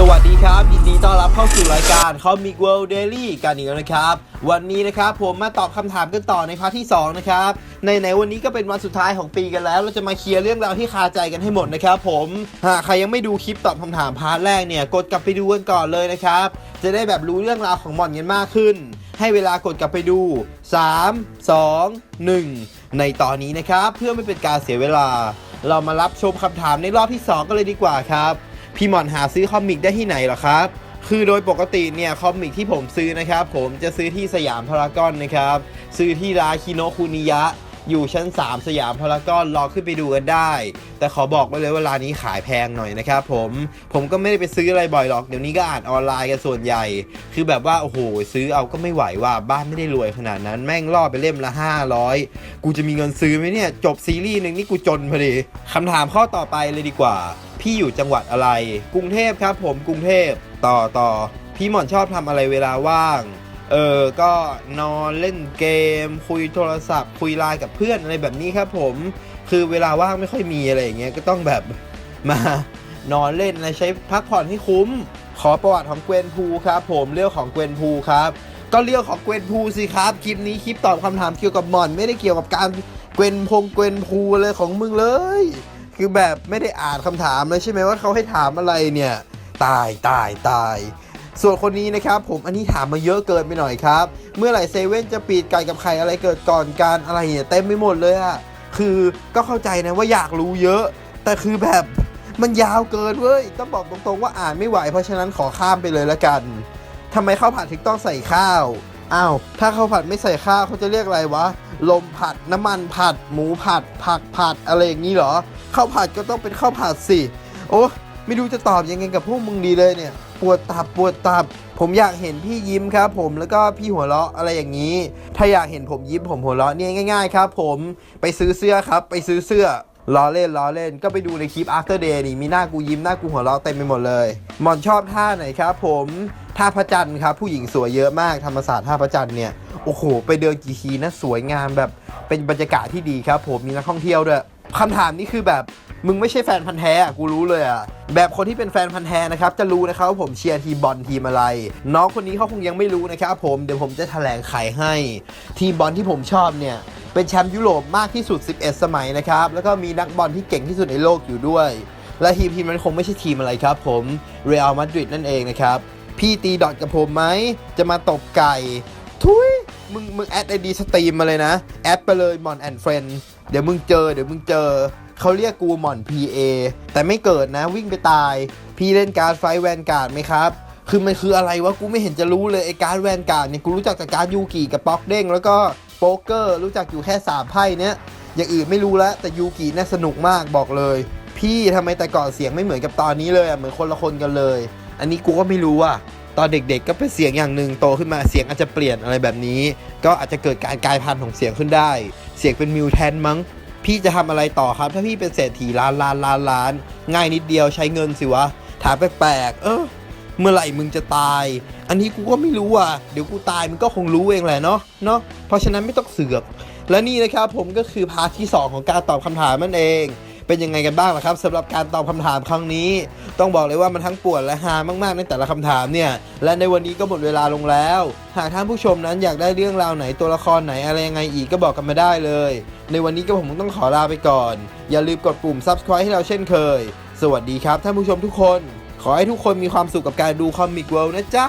สวัสดีครับ ยินดีต้อนรับเข้าสู่รายการ Comic World Daily กันอีกแล้วนะครับ วันนี้นะครับผมมาตอบคำถามกันต่อในพาร์ทที่ 2 นะครับในในวันนี้ก็เป็นวันสุดท้ายของปีกันแล้ว เราจะมาเคลียร์เรื่องราวที่คาใจกันให้หมดนะครับผมหากใครยังไม่ดูคลิปตอบคำถามพาร์ทแรกเนี่ยกดกลับไปดูกันก่อนเลยนะครับ จะได้แบบรู้เรื่องราวของหมอนกันมากขึ้น ให้เวลากดกลับไปดู 3 2 1 ในตอนนี้นะครับ เพื่อไม่เป็นการเสียเวลา เรามารับชมคำถามในรอบที่ 2 กันเลยดีกว่าครับ พี่หมอนหาซื้อคอมิกได้ที่ไหนหรอครับ คือโดยปกติเนี่ยคอมิกที่ผมซื้อนะครับ ผมจะซื้อที่สยามพารากอนนะครับ ซื้อที่ร้านคิโนคุนิยะ อยู่ชั้น 3 สยามพารากอนรอขึ้นไปดูกันได้ แต่ขอบอกไว้เลยว่าร้านนี้ขายแพงหน่อยนะครับผมผมก็ไม่ได้ไปซื้ออะไรบ่อยหรอก เดี๋ยวนี้ก็อ่านออนไลน์กันส่วนใหญ่ คือแบบว่า โอ้โห ซื้อเอาก็ไม่ไหวว่าบ้านไม่ได้รวยขนาดนั้นแม่งล่อไปเล่มละ 500 กูจะมีเงินซื้อไหมเนี่ย จบซีรีส์หนึ่งนี่กูจนพอดีคำถามข้อต่อไปเลยดีกว่า พี่อยู่จังหวัดอะไร กรุงเทพครับ ผมกรุงเทพต่อต่อพี่หมอนชอบทำอะไรเวลาว่าง เออก็นอนเล่นเกม คุยโทรศัพท์ คุยไลน์กับเพื่อนอะไรแบบนี้ครับผม คือเวลาว่างไม่ค่อยมีอะไรอย่างเงี้ยก็ต้องแบบมานอนเล่นอะไรใช้พักผ่อนให้คุ้ม ขอประวัติของเกวนพูครับ ผมเรื่องของเกวนพูครับก็เรื่องของเกวนพูสิครับคลิปนี้คลิปตอบคำถามเกี่ยวกับหมอน ไม่ได้เกี่ยวกับการเกวนพงเกวนพูเลยของมึงเลย คือแบบไม่ได้อ่านคำถามเลยใช่ไหมว่าเขาให้ถามอะไรเนี่ย ตายตายตาย ส่วนคนนี้นะครับผมอันนี้ถามมาเยอะเกินไปหน่อยครับ เมื่อไหร่เซเว่นจะปิดไก่กับไข่อะไรเกิดก่อนการอะไรเนี่ยเต็มไปหมดเลยอะคือก็เข้าใจนะว่าอยากรู้เยอะ แต่คือแบบมันยาวเกินเว้ยต้องบอกตรงๆว่าอ่านไม่ไหว เพราะฉะนั้นขอข้ามไปเลยละกันทำไมข้าวผัดถึงต้องใส่ข้าวอ้าวถ้าข้าวผัดไม่ใส่ข้าวเขาจะเรียกอะไรวะลมผัดน้ำมันผัด หมูผัด ผักผัดอะไรอย่างนี้เหรอข้าวผัดก็ต้องเป็นข้าวผัดสิโอ้ไม่รู้จะตอบยังไงกับพวกมึงดีเลยเนี่ย ปวดตับปวดตับ ผมอยากเห็นพี่ยิ้มครับผมแล้วก็พี่หัวเราะอะไรอย่างนี้ ถ้าอยากเห็นผมยิ้มผมหัวเราะเนี่ยง่าย ๆ ครับผมไปซื้อเสื้อครับ ไปซื้อเสื้อล้อเล่นล้อเล่นก็ไปดูในคลิป after day นี่มีหน้ากูยิ้มหน้ากูหัวเราะเต็มไปหมดเลยหมอนชอบท่าไหนครับผมท่าพระจันทร์ครับผู้หญิงสวยเยอะมากธรรมศาสตร์ท่าพระจันทร์เนี่ยโอ้โหไปเดินกี่ทีนะสวยงามแบบเป็นบรรยากาศที่ดีครับ ผมมีนักท่องเที่ยวด้วยคำถามนี้คือแบบ มึงไม่ใช่แฟนพันธ์แท้อะกูรู้เลยอะแบบคนที่เป็นแฟนพันธ์แท้นะครับจะรู้นะครับว่าผมเชียร์ทีมบอลทีมอะไร น้องคนนี้เขาคงยังไม่รู้นะครับผมเดี๋ยวผมจะแถลงไขให้ ทีมบอลที่ผมชอบเนี่ยเป็นแชมป์ยุโรปมากที่สุด 11 สมัยนะครับแล้วก็มีนักบอลที่เก่งที่สุดในโลกอยู่ด้วย และทีมทีมนั้นคงไม่ใช่ทีมอะไรครับผมเรอัลมาดริดนั่นเองนะครับพี่ตีดอทกับผมไหมจะมาตบไก่ทุยมึงมึงแอดไอดีสตรีมมาเลยนะ แอดไปเลยมอนแอนเฟรนเดี๋ยวมึงเจอเดี๋ยวมึงเจอ เขาเรียกกูหมอน PA แต่ไม่เกิดนะวิ่งไปตาย พี่เล่นการ์ดไฟแวนการ์ดไหมครับ คือมันคืออะไรวะกูไม่เห็นจะรู้เลยไอ้การ์ดแวนการ์ดเนี่ยกูรู้จักแต่การ์ดยูกิกับป๊อกเด้งแล้วก็โป๊กเกอร์รู้จักอยู่แค่สามไพ่เนี้ยอย่างอื่นไม่รู้แล้วแต่ยูกิน่าสนุกมากบอกเลย พี่ทำไมแต่ก่อนเสียงไม่เหมือนกับตอนนี้เลยอะเหมือนคนละคนกันเลย อันนี้กูก็ไม่รู้อะตอนเด็กๆก็เป็นเสียงอย่างหนึ่งโตขึ้นมาเสียงอาจจะเปลี่ยนอะไรแบบนี้ ก็อาจจะเกิดการกลายพันธุ์ของเสียงขึ้นได้ เสียงเป็นมิวแทนมั้ง พี่จะทำอะไรต่อครับ ถ้าพี่เป็นเศรษฐีล้านล้านล้านล้าน ง่ายนิดเดียวใช้เงินสิวะ ถามแปลกๆเออเมื่อไหร่มึงจะตาย อันนี้กูก็ไม่รู้อะ เดี๋ยวกูตายมึงก็คงรู้เองแหละเนาะ เนาะ เพราะฉะนั้นไม่ต้องเสือก และนี่นะครับผมก็คือพาร์ทที่ 2 ของการตอบคำถามนั่นเอง เป็นยังไงกันบ้างล่ะครับสำหรับการตอบคำถามครั้งนี้ ต้องบอกเลยว่ามันทั้งปวดและฮามากๆในแต่ละคำถามเนี่ย และในวันนี้ก็หมดเวลาลงแล้ว หากท่านผู้ชมนั้นอยากได้เรื่องราวไหนตัวละครไหนอะไรยังไงอีกก็บอกกันมาได้เลย ในวันนี้ก็ผมต้องขอลาไปก่อน อย่าลืมกดปุ่ม subscribe ให้เราเช่นเคย สวัสดีครับท่านผู้ชมทุกคน ขอให้ทุกคนมีความสุขกับการดูคอมิกเวิลด์นะจ๊ะ